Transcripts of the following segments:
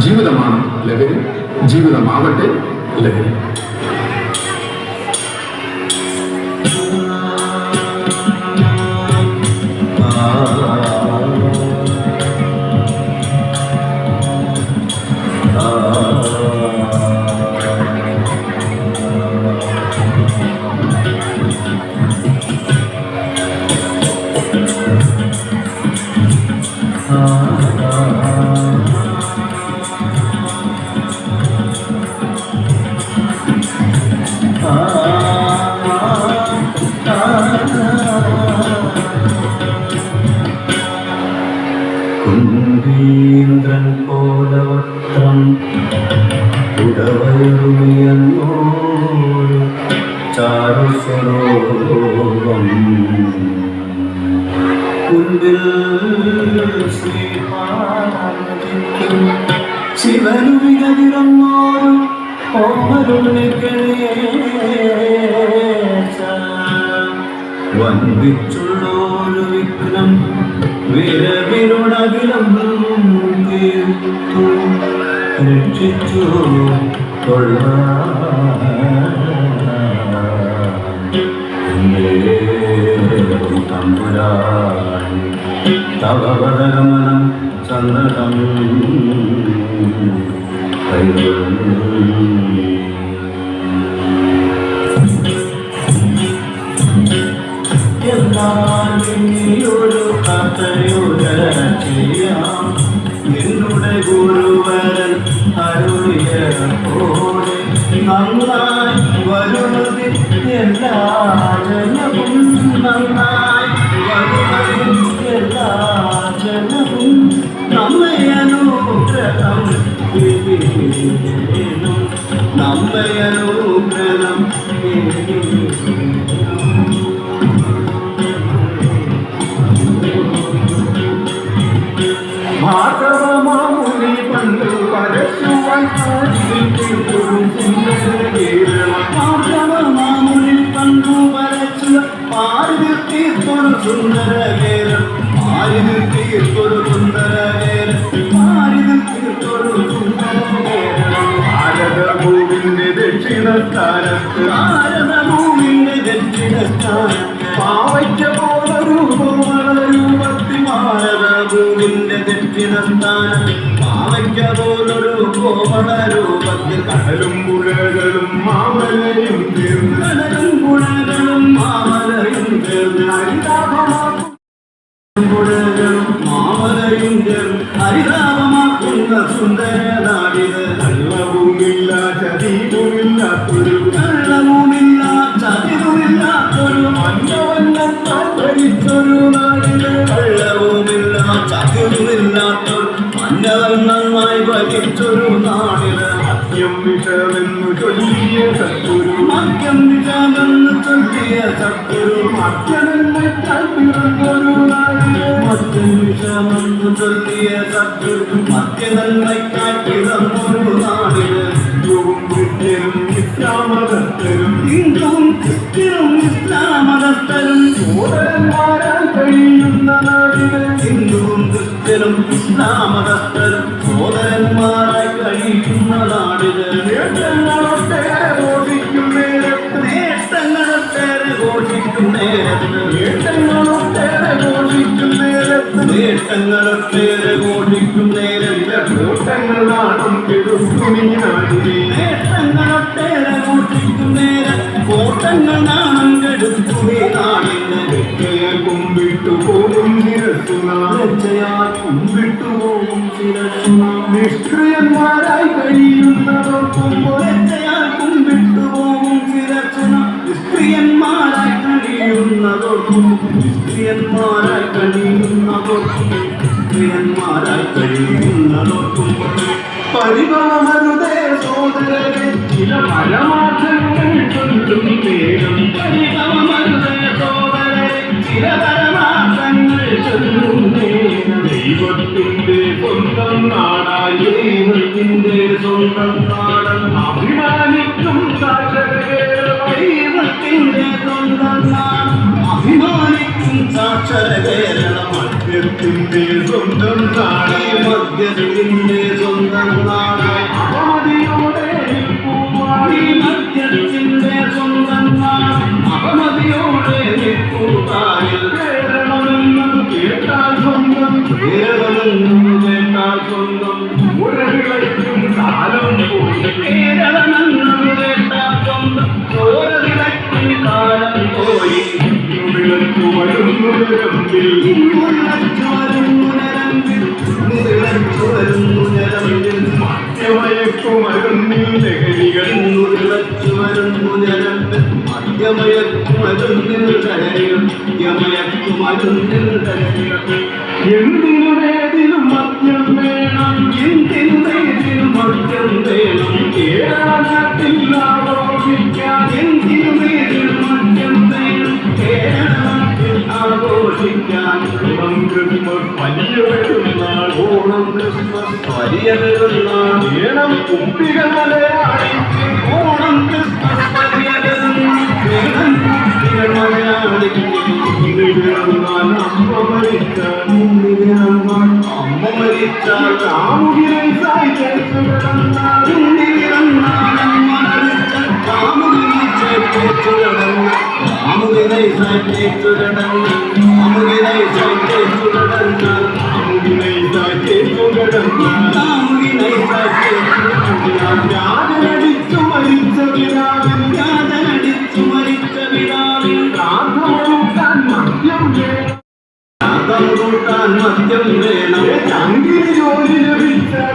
ஜீவிதமான லெவரி ஜீவிதமாவட்டு லெவரி വന്ദിച്ചുള്ളൊരു വിഘ്നം വിരവിനുടകിലം തീർത്തു രക്ഷിച്ചു തമ്പുരാൻ തവപദഗമനം സന്നദ്ധം ഒരു കഥയുടെ ചെയ്യാം നിന്നുടെ ഗുരുവരൻ അരുളിയ പോലെ നന്നായി വരുന്നതിൽ എല്ലാ ദക്ഷിണസ്ഥാനം പാവയ്ക്ക പോലൊരു കോമള രൂപത്തിൽ കടലും പുഴകളും മാമലയും തീർന്ന് കടലും പുഴകളും മാമലയും ഹരിതാപമാക്കും. പുഴകളും മാമലയും ചേർന്ന് ഹരിതാപമാക്കുന്ന സുന്ദര നാടിത് കള്ളവുമില്ല ചതിവുമില്ലാത്തൊരു കള്ളവുമില്ല ചതിവുമില്ലാത്തൊരു മഞ്ഞവന്നെത്താൻ വിഷമെന്നു ചൊല്ലിയ സദ്ഗുരു മദ്യം വിഷമെന്ന് ചൊല്ലിയ സദ്ഗുരു ഹിന്ദുവും ക്രിസ്ത്യനും ഇസ്ലാമതസ്ഥരും. സോദരന്മാരായി നേട്ടങ്ങളൊട്ടേറെ ഘോഷിക്കും നേരത്ത് കൂട്ടങ്ങൾ നാടും കെടുക്കുമീ നാടിനെ. നേട്ടങ്ങളൊട്ടേറെ ഘോഷിക്കും നേരത്ത് കോട്ടങ്ങൾ നാണം കെടുത്തുമേ നാടിന്. വെക്കയെ കുമ്പിട്ടു പോകും നിരത്തുനാൾ ലജ്ജയാൽ കുമ്പിട്ടു പോകും നിഷ്ക്രിയന്മാരായി കഴിയുന്നവർക്കും ലജ്ജയാൽ കുമ്പിട്ടു പോകും ശിരസുന സ്ത്രീയന്മാരായി കഴിയുന്നതോർക്കും സ്ത്രീയന്മാരായി കഴിയുന്നതോർക്കും സ്ത്രീയന്മാരായി കഴിയുന്നതോർക്കും പരിഭവമരുതേ സോദരരെ ചില പരമാർത്ഥങ്ങൾ ചൊല്ലും നേരം പരിഭവമരുതേ സോദരരെ ചില പരമാർത്ഥങ്ങൾ ചൊല്ലും നേരം ദൈവത്തിന്റെ സ്വന്തം നാടായി ദൈവത്തിന്റെ സ്വന്തം നാടൻ അഭിമാനിക്കും ദൈവത്തിന്റെ സ്വന്തം നാട്. അഭിമാനിക്കും സാക്ഷര കേരളം മദ്യത്തിന്റെ സ്വന്തം നാട് മദ്യത്തിന്റെ സ്വന്തം നാട് അവമതിയോടെ മദ്യത്തിന്റെ സ്വന്തം നാട് അപമതിയോടെ കേരളം എന്നത് കേട്ടാൽ സ്വന്തം കേരളമെന്നും ഞരമ്പിൽ ഇന്നുളച്ചു വരുന്നു ഞരമ്പിൽ മദ്യമയക്കുമരുന്നിൽ ലഹരികൾ ഇന്നുളച്ചു വരുന്നു ഞരമ്പിൽ മദ്യമയക്കുമരുന്നിൽ കരകൾ മദ്യമയക്കുമരുന്നിൽ കരകൾ എന്തിനുമേതിലും മദ്യം വേണം. എന്തിനു വേദിനും മദ്യം വേണം കേരളത്തിൽ ആഘോഷിക്കാൻ എന്തിനു ആഘോഷിക്കാൻ ഓണം ക്രിസ്മസ് വലിയ പെരുന്നാൾ ഓണം ക്രിസ്മസ് വലിയ പെരുന്നാൾ വേണം കുപ്പികൾ മലയാളിക്ക് ഓണം ക്രിസ്മസ് വലിയ പെരുന്നാൾ വേണം കുട്ടികൾ മലയാളിക്ക് ഇന്ന് പിറന്നാൽ അമ്മ മരിച്ചാൽ ഇന്നിറങ്ങാൻ അമ്മ മരിച്ചാൽ കാമുകിലെ സായിച്ചു പ്രാർത്ഥനക്കാൻ മദ്യം വേണം. ചങ്കിന് ജോലി ലഭിച്ച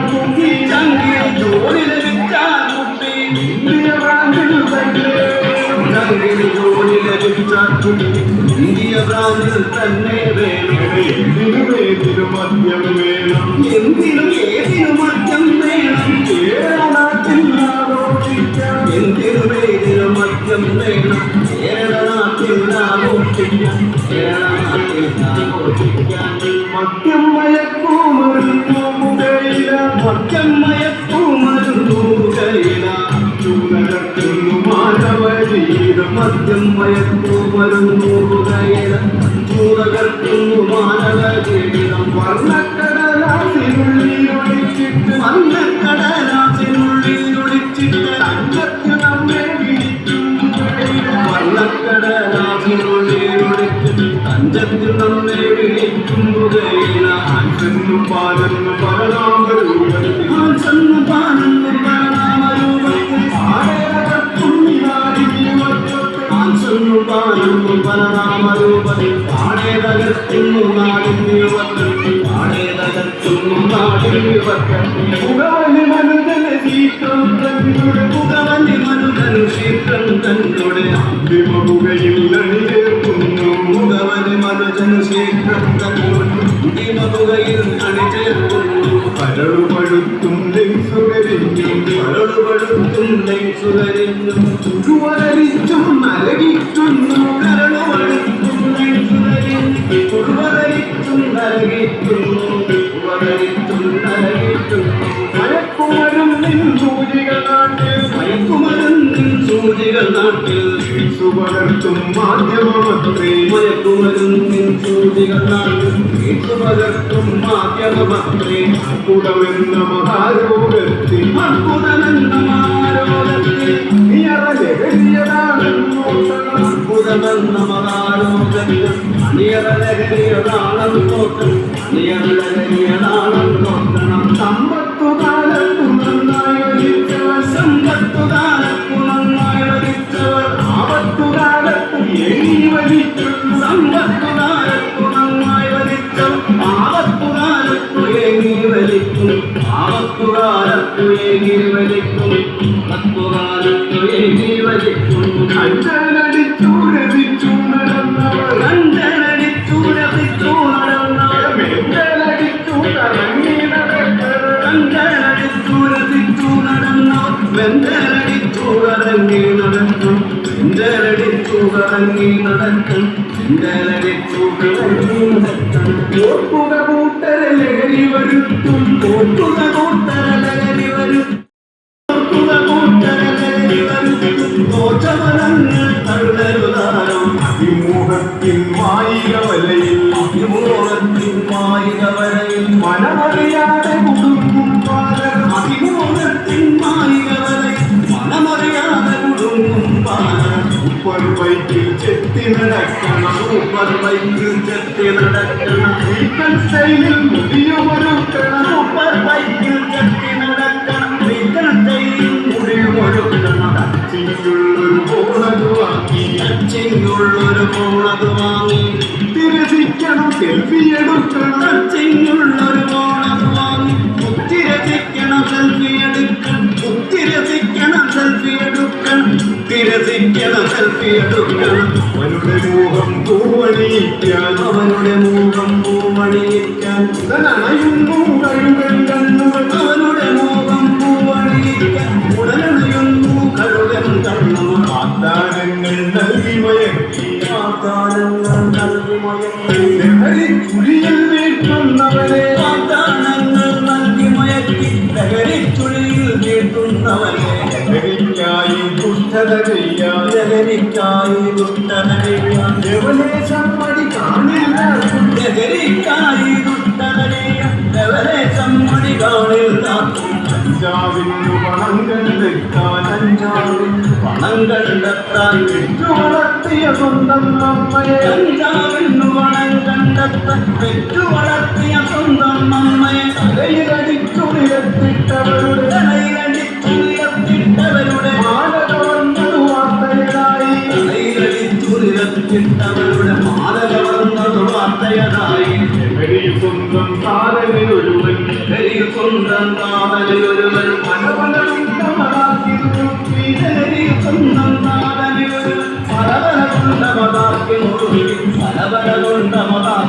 ഇന്ത്യ ബ്രാൻഡിൽ തന്നെ വേണം എന്തിനും ഏതിനും മദ്യം വേണം എന്തിനും ഏതിനും മദ്യം വേണം കേരള നാട്ടിൽ എന്തിനും ഏതിനും മദ്യം വേണം കേരള നാട്ടിൽ ആഘോഷിക്കാൻ കേരള നാട്ടിൽ ആഘോഷിക്കാൻ മദ്യം മയക്കുമരുന്നു മുഖയില മദ്യം മയക്കൂ മരുന്നു കൈല ചൂതകത്തുന്നു മാനവ ജീവിതം മദ്യം മയക്കൂ മരുന്നു കൈല ചൂതകർക്കുന്നു മാനവ ജീവിതം വർണക്കടലാസിനുള്ളിൽ ഒളിച്ചിട്ട് തങ്കത്തിൽ നമ്മെ വിളിക്കുന്നു വർണക്കടലാസിനുള്ളിൽ ഒളിച്ചിട്ട് തഞ്ചത്തിൽ നമ്മെ വിളിക്കുമ്പുകയില ചെന്നു പാലെന്ന് കരളുപഴുത്തും ലെൻസുകരിഞ്ഞും പഴുപഴുത്തും നെയ്സുകരിഞ്ഞും ചുവരരിച്ചും നരകിക്കുന്നു കരളുപഴുത്തും നെയ്സുകരിഞ്ഞും ഉൾവരയിച്ചും നരകിക്കുന്നു ഉൾവരയിച്ചും നരകിക്കുന്നു മയക്കുമരും നിൻ മയക്കുമരുന്നിൻ സൂചികൾ നാട്ടിൽ സുപകർത്തും മാധ്യമമത്രേ മയക്കുമരുന്നിൻ സൂചികൾ നാട്ടിൽ വീട്ടുപകർത്തും മാധ്യമമത്രേ കുടമെന്ന മഹാരോഗത്തിൽ അത്ഭുതമെന്ന മഹാരോഗത്തിൽ അത്ഭുതമെന്ന മഹാരോഗത്തിൽ അണിയറലഹരിയതാളം നോക്കണം. അണിയറലഹരിയതാളം നോക്കണം കറങ്ങി നടക്കും നടക്കും വരുത്തും ഓർക്കുക കൂട്ടര നടക്കണം സൂപ്പർ ബൈക്കിൽ ചെത്തി നടക്കണം ഈക്കൽ സ്റ്റൈലിൽ മുടിയുമൊരുക്കണം സൂപ്പർ ബൈക്കിൽ ചെത്തി നടക്കണം വീക്കൽ സ്റ്റൈലിൽ മുടിയുമൊരുക്കണം ചിങ്കുള്ളൊരു പോണത് വാങ്ങി ടച്ചിങ്ങുള്ളൊരു ഫോണത് വാങ്ങി തിരസിക്കണം സെൽഫി എടുക്കണം ടച്ചിങ്ങുള്ളൊരു ഫോണത് വാങ്ങി കുത്തി രസിക്കണം സെൽഫി എടുക്കണം കുത്തി സെൽഫി എടുക്കണം തിരസിക്കണം സെൽഫി എടുക്കണം അവനുടെ മോഹം പൂവണിയിക്കാൻ. അവനുടെ മോഹം പൂമണിയിക്കാൻ തനായും ദേവദേശം മടി കാണില്ല ദുഷ്ടനടിയാൻ ലവലേശം മണി കാണില്ലാത്തും പഞ്ചാബിന്നു പണം കണ്ടെത്താൻ കഞ്ചാവിന് പണം കണ്ടെത്താൻ പെറ്റു വളർത്തിയ സ്വന്തം അമ്മയെ കഞ്ചാവിന് പണം കണ്ടെത്താൻ പെറ്റു വളർത്തിയ സ്വന്തം അമ്മയെ തലയിലടിച്ചുയർത്തിട്ടവരുടെ സ്വന്തം വിധമതാക്കി നിർത്തി ലഹരി സ്വന്തം കാതലൊരുവൻ പല പല കൊണ്ട മുറുകി പല പല കൊണ്ട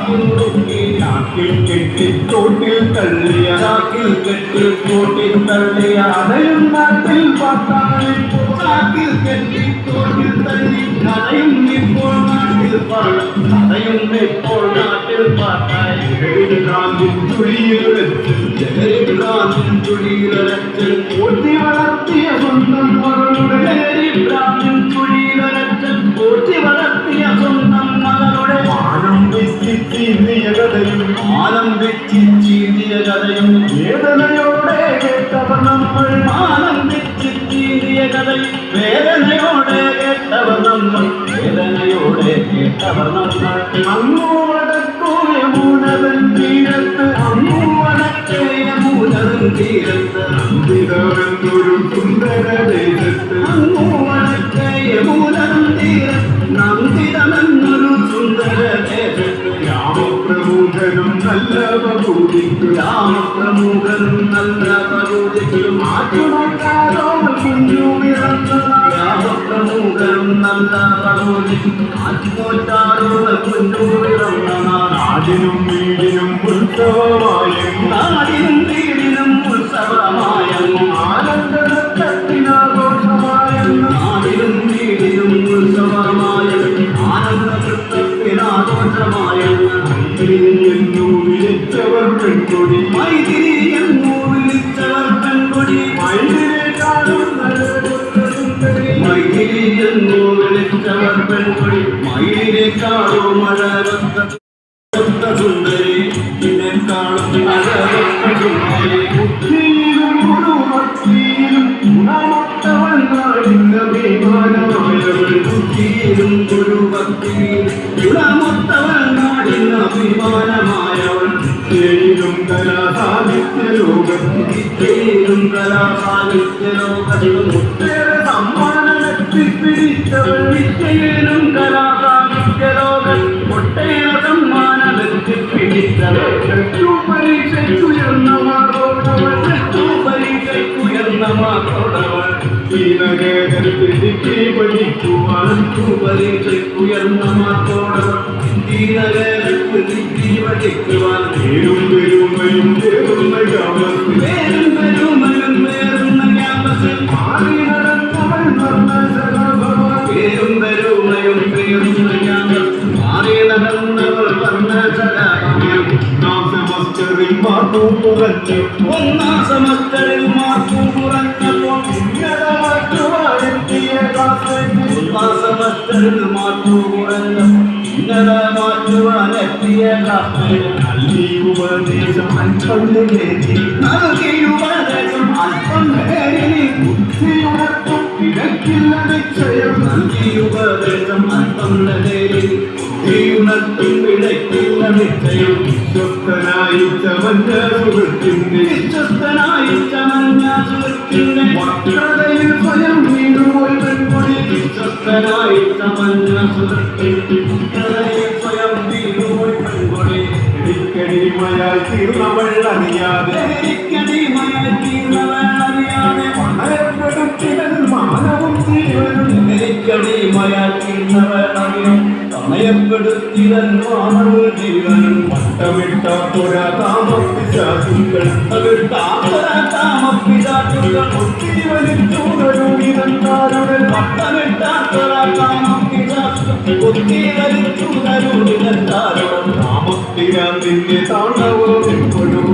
മുറുകി நாக்கில் கெட்டி தோட்டில் தள்ளிய நாக்கில் கெட்டி தோட்டில் தள்ளிய அதையும் நாட்டில் பார்த்தால் இப்போ நாக்கில் கெட்டி தோட்டில் தள்ளி அதையும் இப்போ நாட்டில் பார்த்தால் அதையும் இப்போ நாட்டில் பார்த்தாய் காஞ்சின் துளியில் காஞ்சின் வளர்த்திய சொந்தம் மகளுடைய മാനം കഥയും ചീതിയ കഥയും വേദനയോടെ കേട്ടവർ നമ്മൾ. മാനം കഥയും വേദനയോടെ കേട്ടവർ നമ്മൾ. വേദനയോടെ കേട്ടവർ നമ്മൾ. അങ്ങു യമുനതൻ തീരത്ത് അങ്ങു വടക്കേയ മൂലറും തീരത്ത് അന്തിതമെന്നൊരു സുന്ദര ദേശത്ത് അങ്ങു വടക്കേയ മൂലറും തീരത്ത് നന്ദിതമെന്നൊരു സുന്ദര രാമപ്രമുഖനും നല്ല പ്രകൃതിക്കും മാറ്റുമക്കാരോ കുഞ്ഞു വിറന്നു രാമപ്രമുഖനും നല്ല പ്രകൃതിക്കും ആറ്റുപോറ്റാറുകൾ കൊണ്ടുവിടുന്ന നാടിനും വീടിനും ഉത്സവമായും നാടിനും വീടിനും ഉത്സവമായെന്നും ആനന്ദത്തിനാഘോഷമായെന്ന് മയിലിനേക്കാളോ മഴ സുന്ദരി ഇതിനേക്കാളും മഴവത്ത സുന്ദരി ബുദ്ധിയിലും ഗുണഭക്തിയിലും ഗുണമൊത്തവൻ നാടിന്റെ അഭിമാനമായവൾ ബുദ്ധിയിലും ഗുരുഭക്തിയിലും ഗുണമൊത്തവൾ നാടിന് അഭിമാനമായവൾ ും കലാസാഹിത്യ ലോകത്തിൽ കലാസാഹിത്യ ലോകത്തിലും ഒട്ടേറെ സമ്മാനമെത്തി പിടിച്ചവൾ വിദ്യയിലും കലാസാഹിത്യ ലോകം ഒട്ടേറെ സമ്മാനം എത്തിപ്പിടിച്ചവൾ പരീക്ഷയ്ക്കുയർന്ന മാറോടവൾ പരീക്ഷയ്ക്കുയർന്ന മാതോടവൾ ശ്രീനഗരത്തിൽ ഡിഗ്രി പഠിക്കുവാൻ പരീക്ഷയ്ക്കുയർന്ന ഇന്ത്യനഗരത്തിൽ ഡിഗ്രി പഠിക്കുവാൻ ഗ്രാമത്തിൽ. പെരുമയും പേരുന്ന ക്യാമ്പസിൽ മാറി നടന്നവൾ വർണശലഭവാൻ പേരും പെരുമയും പേരുന്ന ക്യാമ്പസിൽ മാറി നടന്നവൾ മാറ്റു കുറഞ്ഞു ഒന്നാം സമസ്തരിൽ മാർക്കും കുറഞ്ഞപ്പോൾ ഇന്നലെ മാറ്റുവാനെത്തിയ ക്ലാസ്സിലേക്ക് ഒന്നാം സമസ്തരിൽ മാർക്കും കുറഞ്ഞപ്പോൾ ഇന്നലെ മാറ്റുവാനെത്തിയ ക്ലാസ്സിൽ നൽകി ഉപദേശം അൻപതിലേക്ക് നൽകിയുപദേശം അല്പം നേരിനി ബുദ്ധിയുണർത്തും കിടക്കില്ല നിശ്ചയം. നൽകിയുപദേശം അല്പം ഉണർത്തി വിളയ്ക്കുന്ന വിദ്യയും സ്വസ്ഥനായി ചമഞ്ഞ സുഹൃത്തിന്റെ സ്വസ്ഥനായി ചമഞ്ഞ സുഹൃത്തിന്റെ വക്രതയിൽ സ്വയം വീണുപോയി പെൺകുടി സ്വസ്ഥനായി ചമഞ്ഞ സുഹൃത്തിന്റെ വക്രതയിൽ അറിയാതെ ഇടിക്കടിമയായി തീർന്നവൾ അറിയാതെ വളരെ പ്രകൃതികൾ മാനവും ലഹരിക്കടിമയായി തീർന്നവൾ അറിയാം സമയപ്പെടുത്തിയതൻ മാനവ ജീവനും വട്ടമിട്ട പുരാ താമസിച്ചാസുക്കൾ താമപ്പിതാക്കൾ ഒത്തിരി വലിച്ചൂടരൂടിതന്താരുടെ നാമത്തിരാൻ നിന്നെ താണ്ടവോ എപ്പോഴും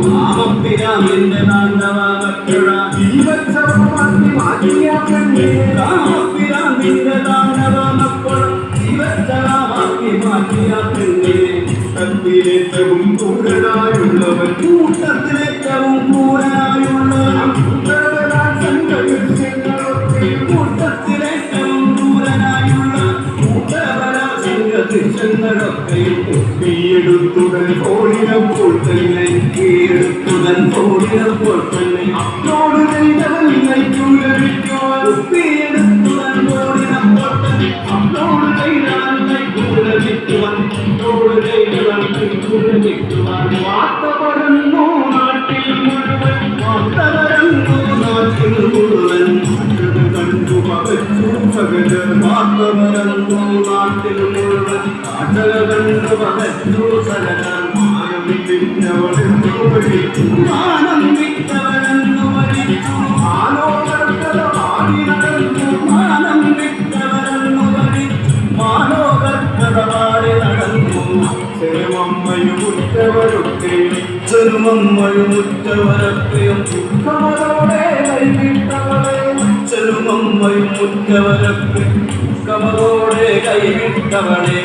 ജീവച്ചവമാക്കി മാറ്റിയ പെണ്ണേ തത്തിലേറ്റവും ദൂരനായുള്ളവൻ കൂട്ടത്തിലേറ്റവും പൂരനായുള്ളവനും ഉത്തരവനാൻ எடுத்துடன் போடின போல் தன்னை எடுத்துடன் போடின போல் വിറ്റവരെന്നു വരിച്ചു ആലോകർക്കല ആടി നടന്നു മാനം വിറ്റവരെന്നു വരിച്ചു മാനോകർക്കടപാടി നടന്നു ചെറുമമ്മയും ഉറ്റവരൊക്കെ. ചെറുമമ്മയുമുറ്റവരൊക്കെയും കമലോടെ കൈവിട്ടവളെ ചെറുമമ്മയും മുറ്റവരൊക്കെ കമലോടെ കൈവിട്ടവളെ.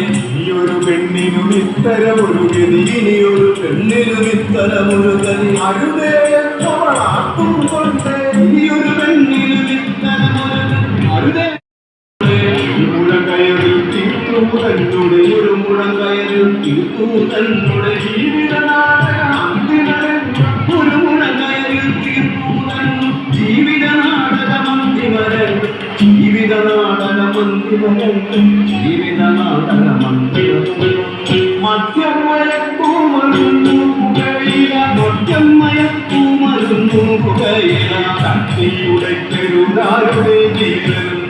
പെണ്ണിനും ഇത്തരമൊരു ഗതി ഇനിയൊരു പെണ്ണിനും ഇത്തരമൊരു തനി അരുതേ എന്നവളാക്കും കൊണ്ടേ ഇനിയൊരു പെണ്ണിനും ഇത്തരമൊരു മുഴകയറിൽ ഒരു മുഴം കയറിൽ തീർത്തു തന്നുടെ. ജീവിത ഒരു മുഴം കയറിൽ തീർത്തു തന്നു. ജീവിത നാടകമന്തിമരൻ ജീവിത നാടകമന്തിമരൻ ജീവിത നാടകമന്തിമരൻ ജീവനും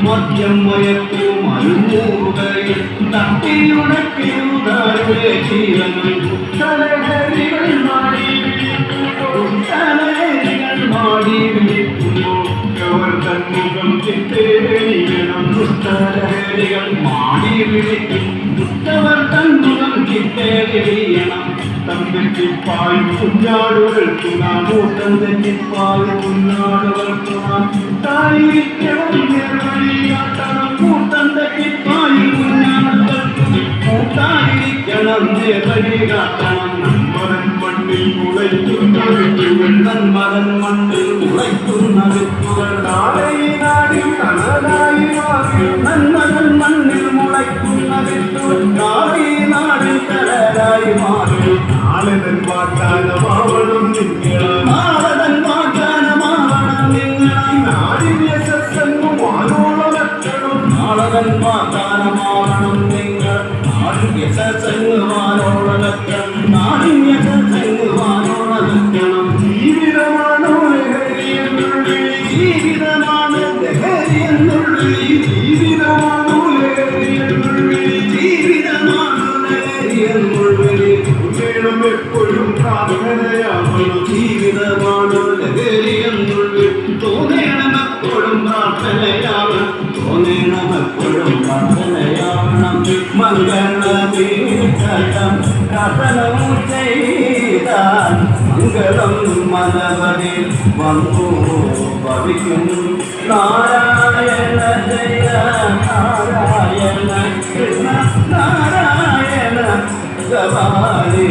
മദ്യം മയക്കുമരുന്നു പുകയില തട്ടിയുടെ കിരുതാരുടെ ജീവനും തലഹരികൾ മാറി வேணாம் தங்கச்சி பாய் புஞ்சாடுகளுக்கு நானும் தங்கச்சி பாய் புஞ்சாடுகளுக்கு நான் தாயை பாய் புஞ்சாடுகளுக்கு தாயை கிளம்பிய வழிகாட்டான் மண்ணில் உழைத்தும் நகைத்து வெள்ளன் மரன் மண்ணில் உழைத்தும் நகைத்துடன் நாளை நாடி தனதாய் മാറി നാളെ പ്രാർത്ഥനയാവണം ജീവിതമാണ്. ലഹരി എന്നുള്ളിൽ തോന്നണം എപ്പോഴും പ്രാർത്ഥനയാവണം തോന്നണം എപ്പോഴും പ്രാർത്ഥനയാവണം മംഗളമീട്ടം കഥനം ചെയ്താൽ മംഗളം മനവരിൽ വന്നു ഭവിക്കും നാരായണ ജയ നാരായണ കൃഷ്ണ നാരായണ ഗവാലി